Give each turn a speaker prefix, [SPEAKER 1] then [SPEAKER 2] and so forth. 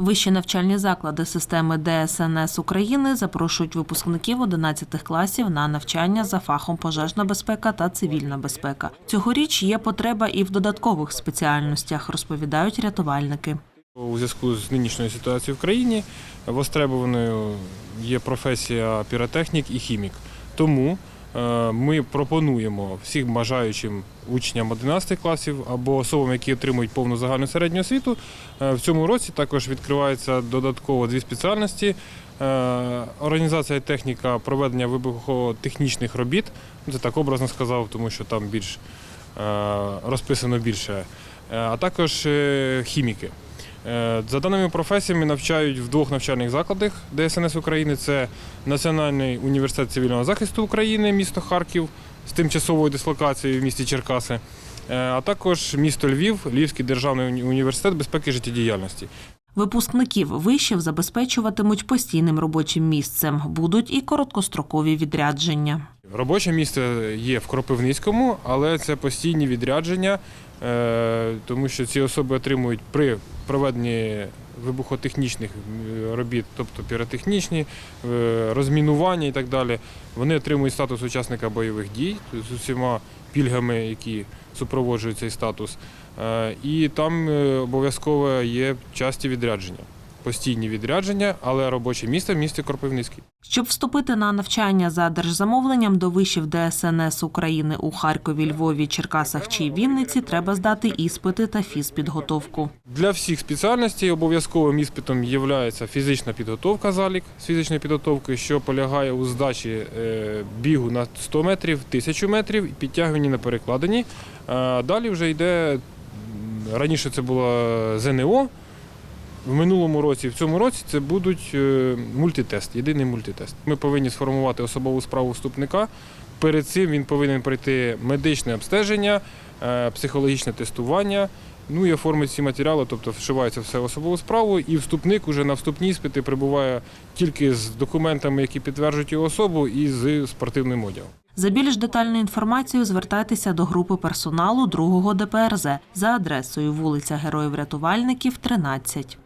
[SPEAKER 1] Вищі навчальні заклади системи ДСНС України запрошують випускників 11 класів на навчання за фахом пожежна безпека та цивільна безпека. Цьогоріч є потреба і в додаткових спеціальностях, розповідають рятувальники.
[SPEAKER 2] У зв'язку з нинішньою ситуацією в країні востребованою є професія піротехнік і хімік. Тому ми пропонуємо всім бажаючим учням 11 класів або особам, які отримують повну загальну середню освіту. е, В цьому році також відкривається додатково дві спеціальності. Е, Організація і техніка проведення вибухотехнічних робіт. Це так образно сказав, тому що там більш е, розписано більше. Е, А також е, хіміки. Е, За даними професіями навчають в двох навчальних закладах ДСНС України. Це Національний університет цивільного захисту України, місто Харків з тимчасовою дислокацією в місті Черкаси, е, а також місто Львів, Львівський державний університет безпеки життєдіяльності.
[SPEAKER 1] Випускників вишів забезпечуватимуть постійним робочим місцем. Будуть і короткострокові відрядження.
[SPEAKER 2] Робоче місце є в Кропивницькому, але це постійні відрядження, е, тому що ці особи отримують при проведенні вибухотехнічних робіт, тобто піротехнічні, е, розмінування і так далі. Вони отримують статус учасника бойових дій з усіма пільгами, які супроводжують цей статус. Е, І там обов'язково є часті відрядження. Постійні відрядження, але робоче місце в місті Кропивницький.
[SPEAKER 1] Щоб вступити на навчання за держзамовленням до вишів ДСНС України у Харкові, Львові, Черкасах чи Вінниці, треба здати іспити та фізпідготовку.
[SPEAKER 2] Для всіх спеціальностей обов'язковим іспитом є фізична підготовка залік з фізичної підготовки, що полягає у здачі е, бігу на 100 метрів, 1000 метрів, і підтягуванні на перекладині. Е, Далі вже йде, раніше це було ЗНО, в минулому році, в цьому році це будуть е, мультитест, єдиний мультитест. Ми повинні сформувати особову справу вступника. Перед цим він повинен пройти медичне обстеження, е, психологічне тестування. Ну і оформить ці матеріали, тобто вшивається все в особову справу, і вступник уже на вступні іспити прибуває тільки з документами, які підтверджують його особу, і з спортивним одягом.
[SPEAKER 1] За більш детальною інформацією звертайтеся до групи персоналу 2-го ДПРЗ за адресою вулиця Героїв Рятувальників, 13.